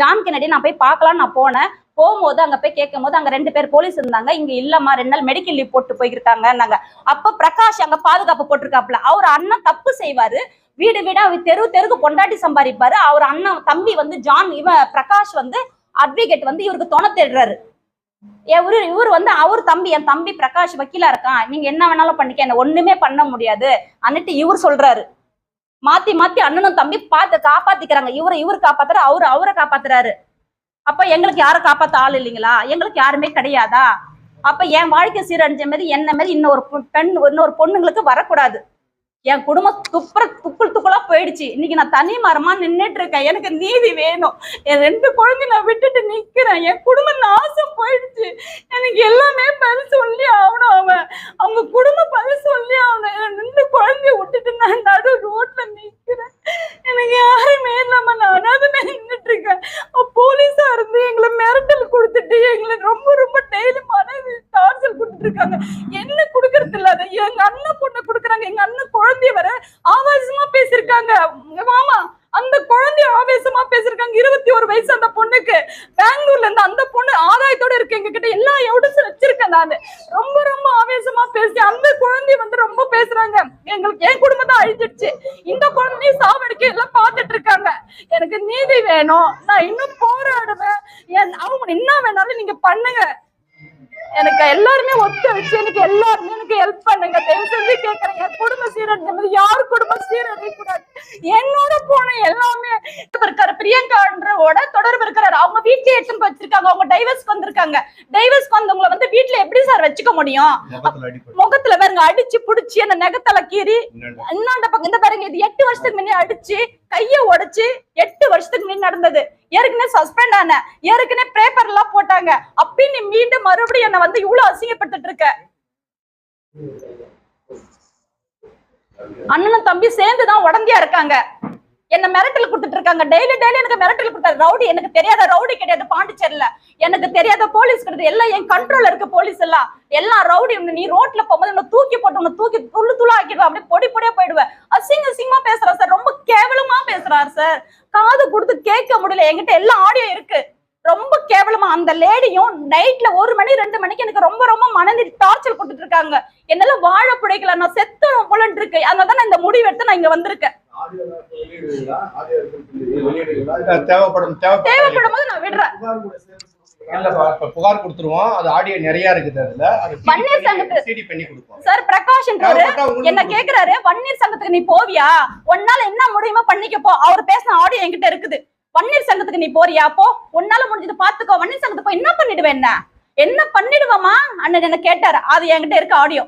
John Kennedy நான் போய் பார்க்கலாம் நான் போனேன். போகும்போது அங்க போய் கேட்கும் போது அங்க ரெண்டு பேர் போலீஸ் இருந்தாங்க. இங்க இல்லம்மா ரெண்டு நாள் மெடிக்கல் லீவ் போட்டு போயிருக்காங்கன்னாங்க. அப்ப பிரகாஷ் அங்க பாதுகாப்பு போட்டிருக்காப்புல. அவர் அண்ணன் தப்பு செய்வாரு. வீடு வீடா அவர் தெரு தெருக்கு பொண்டாட்டி சம்பாதிப்பாரு. அவர் அண்ணன் தம்பி வந்து ஜான் இவன் பிரகாஷ் வந்து அட்வொகேட் வந்து இவருக்கு துணை தேடுறாரு. இவரு இவர் வந்து அவர் தம்பி என் தம்பி பிரகாஷ் வக்கீலா இருக்கான். நீங்க என்ன வேணாலும் பண்ணிக்க என்ன ஒண்ணுமே பண்ண முடியாது. அன்னிட்டு இவர் சொல்றாரு. மாத்தி மாத்தி அண்ணனும் தம்பி பார்த்து காப்பாத்திக்கிறாங்க. இவரை இவர் காப்பாத்துற அவரு அவரை காப்பாத்துறாரு. அப்ப எங்களுக்கு யாரும் காப்பாத்த ஆள் இல்லைங்களா? எங்களுக்கு யாருமே கிடையாதா? அப்ப என் வாழ்க்கை சீரழிஞ்ச மாதிரி என்ன மாதிரி இன்னொரு பொ- பெண் இன்னொரு பொண்ணுங்களுக்கு வரக்கூடாது. என் குடும்பம் துப்புற துப்புள் துக்குளா போயிடுச்சு. இன்னைக்கு நான் தனி மரமா நின்னுட்டு இருக்கேன். எனக்கு நீதி வேணும். என் ரெண்டு குழந்தை நான் விட்டுட்டு நிக்கிறேன். என் குடும்பம் நாசம் போயிடுச்சு. எனக்கு எல்லாமே பதில் சொல்லி ஆகணும் அவன். அவங்க குடும்பம் பதில் சொல்லி ஆகணும் என் ரெண்டு குழந்தைய விட்டுட்டு நான் நடு ரோட்ல நிக்கிறேன் எனக்கு யாருமே இல்லாம நான் அனாதை நின்னுட்டு இருக்கேன் அப்ப போலீஸா இருந்து எங்களை மிரட்டல் கொடுத்துட்டு எங்களை ரொம்ப ரொம்ப டெய்லி மனைவி டார்ச்சல் கொடுத்துட்டு இருக்காங்க. என்ன கொடுக்கறது இல்லாத எங்க அண்ணன் பொண்ணு கொடுக்குறாங்க. எங்க அண்ணன் குழந்தைய வர ஆவேசமா பேசியிருக்காங்க. மாமா அந்த குழந்தைய ஆவேசமா பேசியிருக்காங்க. இருபத்தி ஒரு வயசு அந்த பொண்ணுக்கு. பெங்களூர்ல இருந்து அந்த பொண்ணு ஆதாயத்தோட இருக்கு. எங்க கிட்ட எல்லா எவிடன்ஸும் வச்சிருக்கேன் நானு. ரொம்ப ரொம்ப ஆவேசமா பேசி அந்த குழந்தை வந்து ரொம்ப பேசுறாங்க. எங்களுக்கு என் குடும்பம் தான் அழிஞ்சிடுச்சு. இந்த குழந்தையும் சாவடிக்க எல்லாம் பார்த்துட்டு இருக்காங்க. எனக்கு நீதி வேணும். நான் இன்னும் போராடுவேன். என் அவங்க என்ன வேணாலும் நீங்க பண்ணுங்க. எனக்கு எல்லாருமே ஒத்து வச்சு எனக்கு எல்லாருமே ஹெல்ப் பண்ணுங்க. தயவு செஞ்சு கேட்கறேன். என் குடும்ப சீரழிஞ்ச மாதிரி யார் குடும்பம் சீரழிய கூடாது? என்னோட போன எல்லாமே இருக்காரு பிரியங்கான்றவோட தொடர்பு இருக்கிறாரு. அவங்க வீட்லயே எடுத்துன்னு போய் வச்சிருக்காங்க அவங்க டைவர்ஸ்க்கு வந்திருக்காங்க. டைவர்ஸ்க்கு வந்தவங்கள வந்து வீட்ல எப்படி சார் வச்சுக்க முடியும்? முகத்துல பாருங்க அடிச்சு புடிச்சு அந்த நெகத்தல கீறி? இன்னாண்ட பக்கம் இந்த பாருங்க இது எட்டு வருஷத்துக்கு முன்னாடி அடிச்சு கைய உடைச்சு எட்டு வருஷத்துக்கு முன்னாடி நடந்தது. ஏற்கனவே சஸ்பெண்ட் ஆன ஏற்கனவே பேப்பர் எல்லாம் போட்டாங்க. அப்பயும் நீ மீண்டும் மறுபடியும் என்ன வந்து இவ்வளவு அசிங்கப்பட்டுட்டு இருக்க. அண்ணனும் தம்பி சேர்ந்து தான் உடந்தியா இருக்காங்க. என்ன மிரட்டல் கொடுத்துட்டு இருக்காங்க. டெய்லி டெய்லி எனக்கு மிரட்டல் கொடுத்தாரு. ரவுடி எனக்கு தெரியாத ரவுடி கிடையாது பாண்டிச்சேரியில. எனக்கு தெரியாத போலீஸ் கிடையாது. எல்லாம் என் கண்ட்ரோல் இருக்க போலீஸ் எல்லாம். எல்லாம் ரவுடி நீ ரோட்ல போகும்போது உன்னை தூக்கி போட்டு உன்னை தூக்கி துள்ளு துளா ஆக்கிடுவேன் அப்படியே பொடி பொடியா போயிடுவேன் அசிங்க அசிங்கமா பேசுறாரு சார் ரொம்ப கேவலமா பேசுறாரு சார் காது கொடுத்து கேட்க முடியல. என்கிட்ட எல்லா ஆடியோ இருக்கு. ரொம்ப கேவலமா அந்த லேடியும் நைட்ல ஒரு மணி ரெண்டு மணிக்கு எனக்கு ரொம்ப ரொம்ப மனநி டார்ச்சர் கொடுத்துட்டு இருக்காங்க என்னால வாழ பிடிக்கல. நான் செத்தணும் போலன்னு இருக்கு. அதனால தான் நான் இந்த முடிவு எடுத்து நான் இங்க வந்திருக்கேன். தேவைப்படும் தேவைப்படும் போது நான் விடுறேன். புகார் கொடுத்துருவோம். அது ஆடியோ நிறைய இருக்குது அதுல. அது வன்னியர் சங்கத்து- சிடி பண்ணி கொடுப்போம். சார் உங்களுக்கு என்ன கேக்குறாரு வன்னியர் சங்கத்துக்கு நீ போவியா? உன்னால என்ன முடியுமோ பண்ணிக்க போ அவர் பேசின ஆடியோ என்கிட்ட இருக்குது. வன்னியர் சங்கத்துக்கு நீ போறியா? போ. உன்னால முடிஞ்சது பாத்துக்கோ வன்னியர் சங்கத்துக்கு போய் என்ன பண்ணிடுவேன் என்ன? என்ன பண்ணிடுவாமா அண்ணன் என்ன கேட்டாரு. அது என்கிட்ட இருக்க ஆடியோ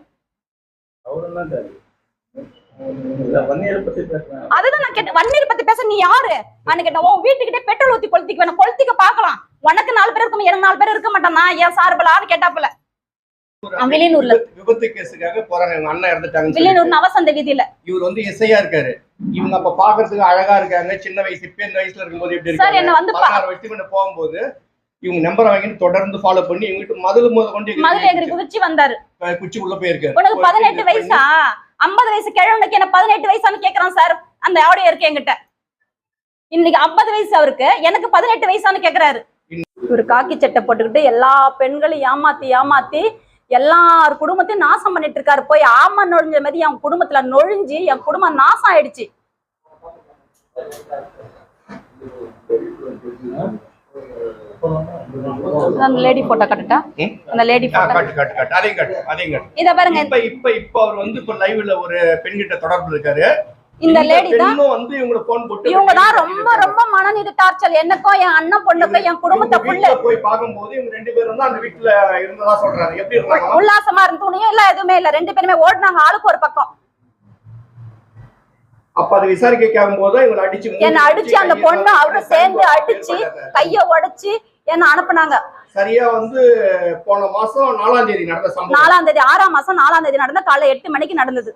அதுதான் நான் கேட்டேன். வன்னியர் பத்தி பேச நீ யாரு? அன்னைக்கு கேட்டேன் உன் வீட்டுக்கிட்டே பெட்ரோல் ஊத்தி கொளுத்திக்க வேணும் கொளுத்திக்க பாக்கலாம் உனக்கு நாலு பேர் இருக்கும் எனக்கு நாலு பேர் இருக்க மாட்டானா. ஏன் சார்பலான்னு கேட்டாப்புல. வில்லியனூர்ல. விபத்து- கேஸுக்காக போறாங்க. இவங்க அண்ணன் இறந்துட்டாங்கன்னு வில்லியனூர். நவசந்த வீதியில. இவர் வந்து எஸ்ஐயா இருக்காரு. இவங்க அப்ப பாக்குறதுக்கு அழகா இருக்காங்க. சின்ன வயசு இந்த வயசுல இருக்கும்போது எப்படி என்ன இருக்காங்க? வந்து பதினாறு வயசுக்கு முன்ன போகும்போது இவங்க நம்பர் வாங்கிட்டு தொடர்ந்து ஃபாலோ பண்ணி இவங்க மதுளு முத கொண்டு மதுரை எங்களுக்கு குதிச்சு வந்தாரு. குச்சிக்குள்ள போயிருக்காரு. உனக்கு பதினெட்டு வயசா? ஐம்பது வயசு கிழவனுக்கு என்ன பதினெட்டு வயசான்னு கேக்குறான் சார். அந்த ஆடியோ இருக்கு என்கிட்ட. இன்னைக்கு ஐம்பது வயசு அவருக்கு. எனக்கு பதினெட்டு வயசான்னு கேக்குறாரு. ஒரு காக்கி சட்டை போட்டுக்கிட்டு எல்லா பெண்களையும் ஏமாத்தி ஏமாத்தி எல்லார் குடும்பத்தையும் நாசம் பண்ணிட்டு இருக்காரு போய் ஆமா நொழிஞ்ச மாதிரி என் குடும்பத்துல நொழிஞ்சு என் குடும்பம் நாசம் ஆயிடுச்சு. அந்த லேடி போட்டோ கட்டுட்டா? ம்? அந்த லேடி ஆ, போட்டோ காட்டு காட்டு காட்டு. அதையும் காட்டு அதையும் காட்டு. இத பாருங்க. இப்ப இப்ப இப்ப அவர் வந்து இப்ப லைவ்ல ஒரு பெண்கிட்ட தொடர்பு இருக்காரு. இந்த லேடி தான் வந்து போன் போட்டு இவங்க தான் ரொம்ப ரொம்ப டார்ச்சல் எனக்கும் என் அண்ணன் பொண்ணுக்கும் என் குடும்பத்தை புள்ள போய் பார்க்கும்போது இவங்க ரெண்டு பேரும் அந்த வீட்டுல இருந்ததா சொல்றாங்க எப்படி இருந்தாங்க? உல்லாசமா இருந்து துணியும் இல்ல எதுவுமே இல்ல. ரெண்டு பேருமே ஓடுனாங்க ஆளுக்கு ஒரு பக்கம். அப்ப அதை விசாரிக்க கேட்கும் போது இவங்களை அடிச்சு என்ன அடிச்சு அந்த பொண்ணு அவரை சேர்ந்து அடிச்சு. கைய உடைச்சு என்ன அனுப்புனாங்க. சரியா வந்து போன மாசம் நாலாம் தேதி நடந்த நாலாம் தேதி ஆறாம் மாசம் நாலாம் தேதி நடந்த காலை எட்டு மணிக்கு நடந்தது.